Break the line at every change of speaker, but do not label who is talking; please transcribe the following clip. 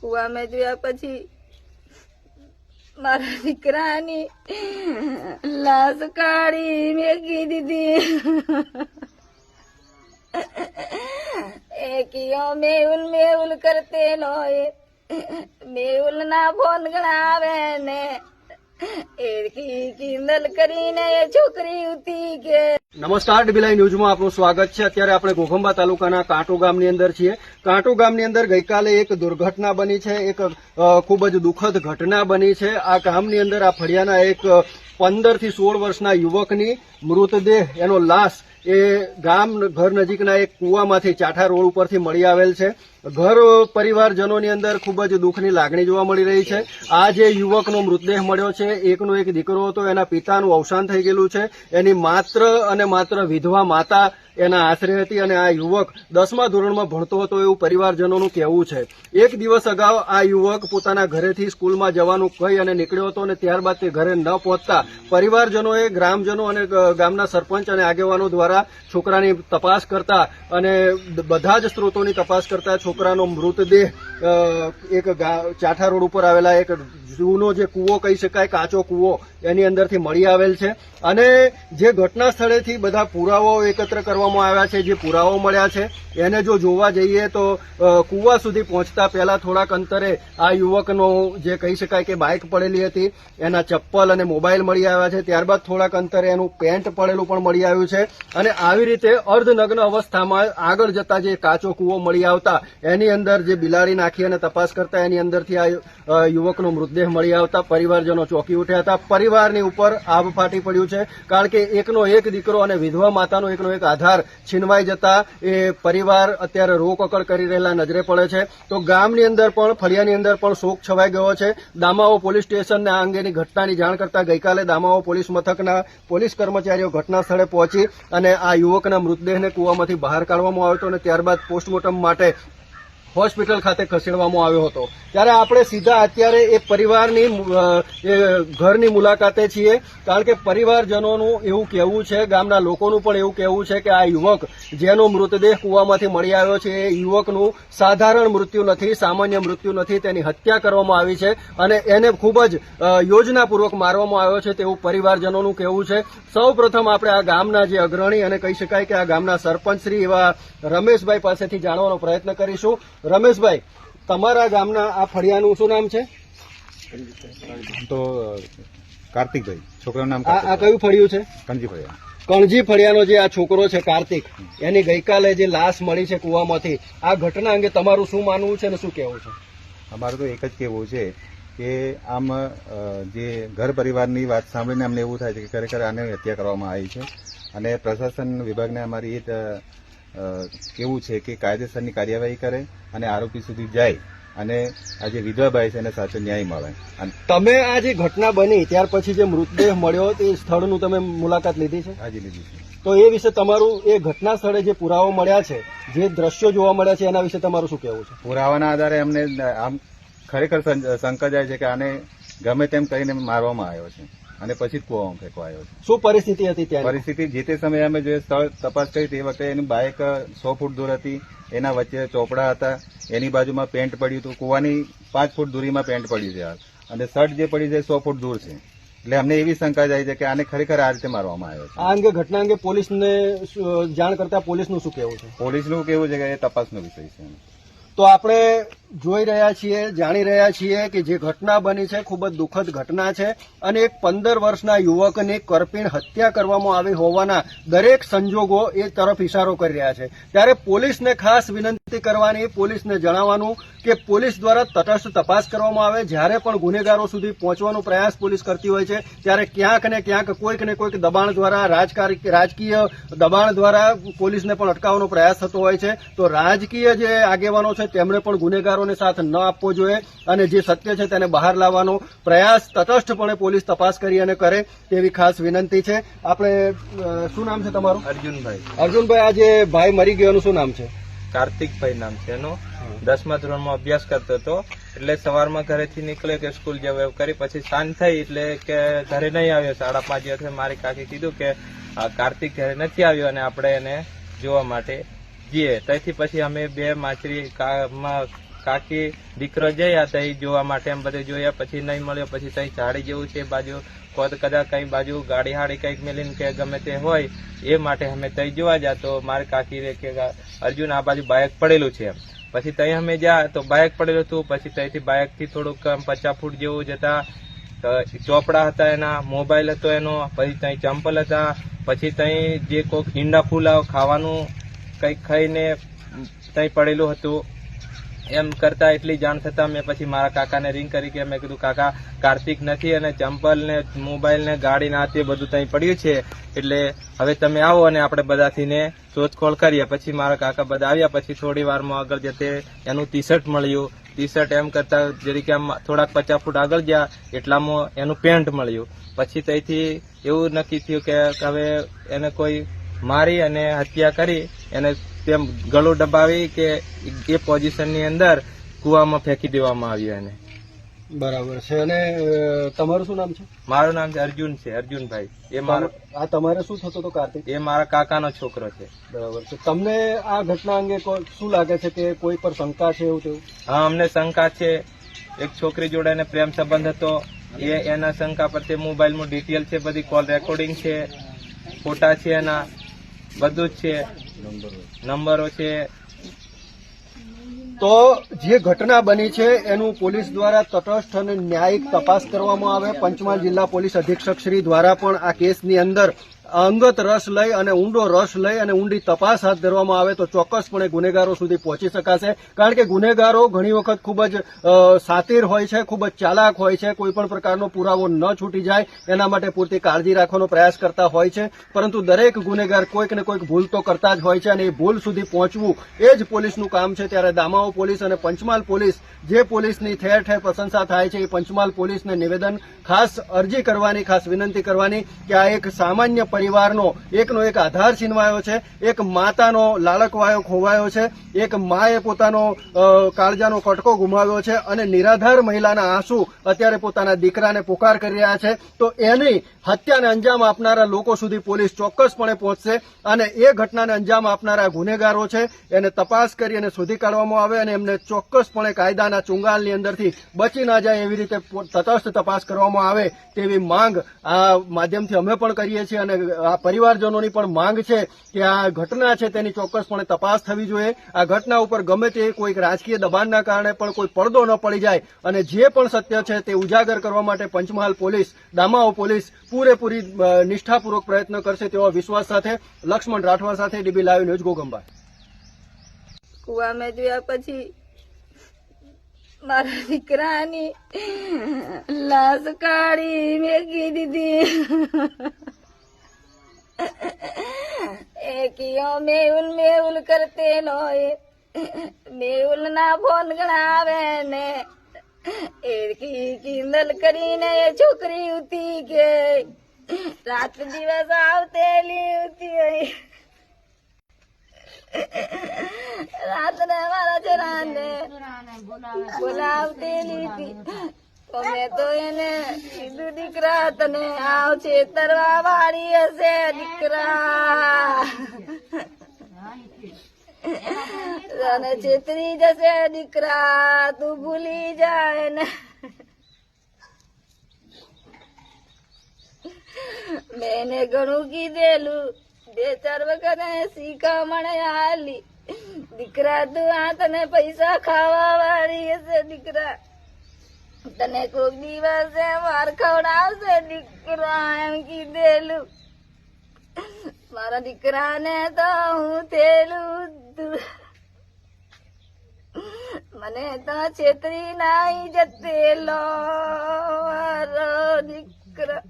કુવામાં જોયા પછી મારા દીકરાની લાશ કાઢી મેકી દીધી. એ કિયો મેહુલ મેહુલ કરતે નો એ મેહુલ ના ફોન ગણાવે ને. એકી કિંદલ કરીને એ છોકરી ઉતી કે
નમસ્કાર, ડીબીલાઈ ન્યૂઝમાં આપનું સ્વાગત છે. અત્યારે આપણે ઘોઘંબા તાલુકાના કાંટો ગામની અંદર છીએ. કાંટો ગામની અંદર ગઈકાલે એક દુર્ઘટના બની છે. એક ખૂબ જ દુઃખદ ઘટના બની છે. આ ગામની અંદર આ ફળિયાના એક પંદરથી સોળ વર્ષના યુવકની મૃતદેહ, એનો લાશ એ ગામ ઘર નજીકના એક કુવામાંથી ચાઠા રોડ ઉપરથી મળી આવેલ છે. ઘર પરિવારજનોની અંદર ખૂબ જ દુઃખની લાગણી જોવા મળી રહી છે. આ જે યુવકનો મૃતદેહ મળ્યો છે, એકનો એક દીકરો હતો, એના પિતાનું અવસાન થઈ ગયેલું છે. એની માત્ર અને માત્ર વિધવા માતા એના આશરે હતી અને આ યુવક દસમા ધોરણમાં ભણતો હતો એવું પરિવારજનોનું કહેવું છે. એક દિવસ અગાઉ આ યુવક પોતાના ઘરેથી સ્કૂલમાં જવાનું કહી અને નીકળ્યો હતો અને ત્યારબાદ તે ઘરે ન પહોંચતા પરિવારજનોએ ગ્રામજનો અને ગામના સરપંચ અને આગેવાનો દ્વારા છોકરાની તપાસ કરતા અને બધા જ સ્ત્રોતોની તપાસ કરતા છોકરાનો મૃતદેહ એક ચાઠા રોડ ઉપર આવેલા એક જૂનો જે કૂવો કહી શકાય, કાચો કૂવો એની અંદરથી મળી આવેલ છે. અને જે ઘટના સ્થળેથી બધા પુરાવાઓ એકત્ર કરવામાં આવ્યા છે, જે પુરાવાઓ મળ્યા છે, એને જો જોવા જઈએ તો કૂવા સુધી પહોંચતા પહેલા થોડાક અંતરે આ યુવકનો જે કહી શકાય કે બાઇક પડેલી હતી, એના ચપ્પલ અને મોબાઈલ મળી આવ્યા છે, ત્યારબાદ થોડાક અંતરે એનું પેન્ટ પડેલું પણ મળી આવ્યું છે અને આવી રીતે અર્ધનગ્ન અવસ્થામાં આગળ જતા જે કાચો કૂવો મળી આવતા, એની અંદર જે બિલાડી નાખી અને તપાસ કરતા એની અંદરથી આ યુવકનો મૃતદેહ મળી આવતા, પરિવારજનો ચોંકી ઉઠ્યા હતા. પરિવારની ઉપર આભ ફાટી પડ્યું છે, કારણ કે એકનો એક દીકરો અને વિધવા માતાનો એકનો એક આધાર છીનવાઈ જતા એ પરિવાર અત્યારે રોકકળ કરી રહેલા નજરે પડે છે. તો ગામની અંદર પણ, ફળિયાની અંદર પણ શોક છવાઈ ગયો છે. દામાઓ પોલીસ સ્ટેશનને આ અંગેની ઘટનાની જાણ કરતા ગઈકાલે દામાઓ પોલીસ મથકના પોલીસ કર્મચારીઓ ઘટના સ્થળે પહોંચી અને આ યુવકના મૃતદેહને કૂવામાંથી બહાર કાઢવામાં આવ્યો હતો અને ત્યારબાદ પોસ્ટમોર્ટમ માટે હોસ્પિટલ ખાતે ખસેડવામાં આવ્યો હતો. ત્યારે આપણે સીધા અત્યારે એ પરિવારની ઘરની મુલાકાતે છીએ. કારણ કે પરિવારજનોનું એવું કહેવું છે, ગામના લોકોનું પણ એવું કહેવું છે કે આ યુવક જેનો મૃતદેહ કૂવામાંથી મળી આવ્યો છે, એ યુવકનું સાધારણ મૃત્યુ નથી, સામાન્ય મૃત્યુ નથી, તેની હત્યા કરવામાં આવી છે અને એને ખૂબ જ યોજનાપૂર્વક મારવામાં આવ્યો છે તેવું પરિવારજનોનું કહેવું છે. સૌપ્રથમ આપણે આ ગામના જે અગ્રણી અને કહી શકાય કે આ ગામના સરપંચ શ્રી એવા રમેશભાઈ પાસેથી જાણવાનો પ્રયત્ન કરીશું. રમેશભાઈ તમારા ગામના આ ફળિયાનું શું નામ છે?
તો કાર્તિકભાઈ. છોકરાનું નામ
આ આ કયું ફળિયું છે?
કણજી ફળિયા.
કણજી ફળિયાનો જે આ છોકરો છે કાર્તિક એની ગઈકાલે જે લાશ મળી છે કુવામાંથી આ ઘટના અંગે તમારું શું માનવું છે અને શું કહેવું છે?
અમારું તો એક જ કહેવું છે કે આમ જે ઘર પરિવારની વાત સાંભળીને અમને એવું થાય છે કે ખરેખર આને હત્યા કરવામાં આવી છે. અને પ્રશાસન વિભાગને અમારી એ કેવું છે કે કાયદેસરની કાર્યવાહી કરે અને આરોપી સુધી જાય અને આ જે વિધવાભાઈ છે એને સાચો ન્યાય મળે. અને
તમે આ જે ઘટના બની ત્યાર પછી જે મૃતદેહ મળ્યો તે સ્થળનું તમે મુલાકાત લીધી છે?
હાજી લીધી છે.
તો એ વિશે તમારું એ ઘટના સ્થળે જે પુરાવો મળ્યા છે જે દ્રશ્યો જોવા મળ્યા છે એના વિશે તમારું શું કહેવું છે?
પુરાવાના આધારે અમને આમ ખરેખર શંકા જાય છે કે આને ગમે તેમ કરીને મારવામાં આવ્યો છે. અને પછી જ કૂવામાં ફેંકવાયો છે.
શું પરિસ્થિતિ હતી ત્યાં
પરિસ્થિતિ જે તે સમયે અમે જે સ્થળ તપાસ કરી તે વખતે એની બાઇક સો ફૂટ દૂર હતી એના વચ્ચે ચોપડા હતા એની બાજુમાં પેન્ટ પડ્યું હતું કુવાની પાંચ ફૂટ દૂરીમાં પેન્ટ પડ્યું છે હાલ. અને શર્ટ જે પડી છે સો ફૂટ દૂર છે. એટલે અમને એવી શંકા જાય છે કે આને ખરેખર આ રીતે મારવામાં આવ્યો છે.
આ અંગે ઘટના અંગે પોલીસને જાણ કરતા પોલીસનું શું કહેવું છે?
પોલીસનું કેવું છે કે એ તપાસનો વિષય છે.
તો આપણે જોઈ રહ્યા છીએ, જાણી રહ્યા છીએ કે જે ઘટના બની છે ખૂબ જ દુઃખદ ઘટના છે અને એક પંદર વર્ષના યુવકની કરપીણ હત્યા કરવામાં આવી હોવાના દરેક સંજોગો એ તરફ ઇશારો કરી રહ્યા છે. ત્યારે પોલીસને ખાસ વિનંતી કરવાની, પોલીસને જણાવવાનું કે પોલીસ દ્વારા તટસ્થ તપાસ કરવામાં આવે. જ્યારે પણ ગુનેગારો સુધી પહોંચવાનો પ્રયાસ પોલીસ કરતી હોય છે, ત્યારે ક્યાંક ને ક્યાંક કોઈક ને કોઈક દબાણ દ્વારા રાજકીય દબાણ દ્વારા પોલીસને પણ અટકાવવાનો પ્રયાસ થતો હોય છે. તો રાજકીય જે આગેવાનો છે, તેમણે પણ ગુનેગારોને સાથ ન આપવો જોઈએ અને જે સત્ય છે તેને બહાર લાવવાનો પ્રયાસ તટસ્થપણે પોલીસ તપાસ કરી અને કરે તેવી ખાસ વિનંતી છે. આપણે શું નામ છે તમારું?
અર્જુનભાઈ.
અર્જુનભાઈ આ જે ભાઈ મરી ગયોનું શું નામ છે?
કાર્તિકભાઈ નામ છે એનો. દસમા ધોરણમાં અભ્યાસ કરતો હતો. એટલે સવારમાં ઘરેથી નીકળ્યો કે સ્કૂલ જવા એવું કરી. પછી સાંજ થઈ એટલે કે ઘરે નહીં આવ્યો. સાડા પાંચ વાગે મારી કાકી કીધું કે કાર્તિક ઘરે નથી આવ્યો અને આપણે એને જોવા માટે જઈએ. તેથી પછી અમે બે માછરી કાકી, દીકરો જયા તઈ જોવા માટે એમ બધે જોયા, પછી નહીં મળ્યો, પછી તઈ ઝાડી જેવું છે બાજુ. કોદ કદાચ કઈ બાજુ ગાડી હાડી કંઈક મેલીને કે ગમે તે હોય, એ માટે અમે તઈ જોવા જા. તો મારે કાકી રે કે અર્જુન આ બાજુ બાયક પડેલું છે એમ. પછી તઈ અમે જા, તો બાઇક પડેલું હતું, પછી તઈથી બાઇકથી થોડુંક પચાસ ફૂટ જેવું જતા ચોપડા હતા એના, મોબાઈલ હતો એનો, પછી ત્યાં ચંપલ હતા, પછી ત્યાં જે કોઈક ઈંડા ફૂલાવ ખાવાનું કંઈક ખાઈને ત્યાં પડેલું હતું. એમ કરતા એટલી જાણ થતા મેં પછી મારા કાકાને રિંગ કરી કે મેં કીધું, કાકા, કાર્તિક નથી અને ચંપલ ને મોબાઈલ ને, ગાડી ના તે બધું ત્યાં પડ્યું છે. એટલે હવે તમે આવો અને આપણે બધાથી ને શોધખોળ કરીએ. પછી મારા કાકા બધા આવ્યા, પછી થોડી વારમાં આગળ જતે એનું ટી શર્ટ મળ્યું. ટી શર્ટ એમ કરતા જરીકે આમ થોડાક પચાસ ફૂટ આગળ ગયા, એટલામાં એનું પેન્ટ મળ્યું. પછી ત્યાંથી એવું નક્કી થયું કે હવે એને કોઈ મારી અને હત્યા કરી, એને તેમ ગળું દબાવી કે એ પોઝિશનની અંદર કુવામાં ફેંકી દેવામાં આવ્યો એને.
બરાબર છે. અને તમારું શું નામ છે?
મારું નામ છે અર્જુન છે અર્જુનભાઈ. એ મારો
આ તમારે શું થતો હતો કાર્તિક?
એ મારા કાકાનો છોકરો છે.
બરાબર છે. તમને આ ઘટના અંગે શું લાગે છે કે કોઈ પર શંકા છે એવું તેવું?
હા અમને શંકા છે. એક છોકરી જોડે એને પ્રેમ સંબંધ હતો. એ એના શંકા પર તે મોબાઈલમાં ડિટેલ છે બધી કોલ રેકોર્ડિંગ છે ફોટા છે એના બધું જ છે. નંબરો. છે.
તો જે ઘટના બની છે એનું પોલીસ દ્વારા તટસ્થ અને ન્યાયિક તપાસ કરવામાં આવે. પંચમહાલ જિલ્લા પોલીસ અધિક્ષક શ્રી દ્વારા પણ આ કેસની અંદર અંગત રસ લઈ અને ઊંડો રસ લઈ અને ઊંડી તપાસ હાથ ધરવામાં આવે તો ચોક્કસપણે ગુનેગારો સુધી પહોંચી શકાશે. કારણ કે ગુનેગારો ઘણી વખત ખૂબ જ સાતીર હોય છે, ખૂબ જ ચાલાક હોય છે કોઈપણ પ્રકારનો પુરાવો ન છૂટી જાય, એના માટે પૂરતી કાળજી રાખવાનો પ્રયાસ કરતા હોય છે. પરંતુ દરેક ગુનેગાર કોઈક ને કોઈક ભૂલ તો કરતા જ હોય છે અને એ ભૂલ સુધી પહોંચવું એ જ પોલીસનું કામ છે. ત્યારે દામાઓ પોલીસ અને પંચમહાલ પોલીસ જે પોલીસની ઠેર ઠેર પ્રશંસા થાય છે, એ પંચમહાલ પોલીસને નિવેદન, ખાસ અરજી કરવાની, ખાસ વિનંતી કરવાની કે આ એક સામાન્ય પરિવારનો એકનો એક આધાર છીનવાયો છે, એક માતાનો લાલકવાયો ખોવાયો છે, એક માએ પોતાનો કાળજાનો કટકો ગુમાવ્યો છે અને નિરાધાર મહિલાના આંસુ અત્યારે પોતાના દીકરાને પોકાર કરી રહ્યા છે. તો એની હત્યાને અંજામ આપનારા લોકો સુધી પોલીસ ચોક્કસપણે પહોંચશે અને એ ઘટનાને અંજામ આપનારા ગુનેગારો છે. એને તપાસ કરી અને શોધી કાઢવામાં આવે અને એમને ચોક્કસપણે કાયદાના ચુંગાલની અંદરથી બચી ના જાય એવી રીતે તટસ્થ તપાસ કરવામાં આવે તેવી માંગ આ માધ્યમથી અમે પણ કરીએ છીએ અને આ પરિવારજનોની પણ માંગ છે કે આ ઘટના છે તેની ચોક્કસપણે તપાસ થવી જોઈએ. આ ઘટના ઉપર ગમે તે કોઈક રાજકીય દબાણના કારણે પણ કોઈ પડદો ન પડી જાય અને જે પણ સત્ય છે તે ઉજાગર કરવા માટે પંચમહાલ પોલીસ દામાઓ પોલીસ પૂરેપૂરી નિષ્ઠાપૂર્વક પ્રયત્ન કરશે તેવા વિશ્વાસ સાથે લક્ષ્મણ રાઠવા સાથે ડીબી લાઈવ ન્યૂઝ ગોગંબા.
કુવામાં જોયા પછી મારા દીકરાની લાશ કાઢી મેકી દીધી. એકીઓ મેહુલ મેહુલ કરતે લોય મેહુલ ના ફોન ગણાવે ને. એકી કિંદલ કરીને એ છોકરી ઉતી કે. રાત દિવસ આવતેલી ઉતી રાતને મારા જરાને બોલાવતેલી હતી તો મેં તો એને કીધું દીકરા તને આવ છેતરવા વાળી હશે દીકરા. અને છેતરી જશે દીકરા, તું ભૂલી જાય ને. મેં ઘણું કીધેલું, બે ચાર વખત શીખામણ આલી. દીકરા, તું આ તને પૈસા ખાવા વાળી હશે દીકરા. તને કોઈક દિવસે માર ખવડાવશે દીકરા એમ કીધેલું. મારા દીકરાને તો હું થેલું મને તો છેતરી નાઈ જતેલો મારો દીકરા.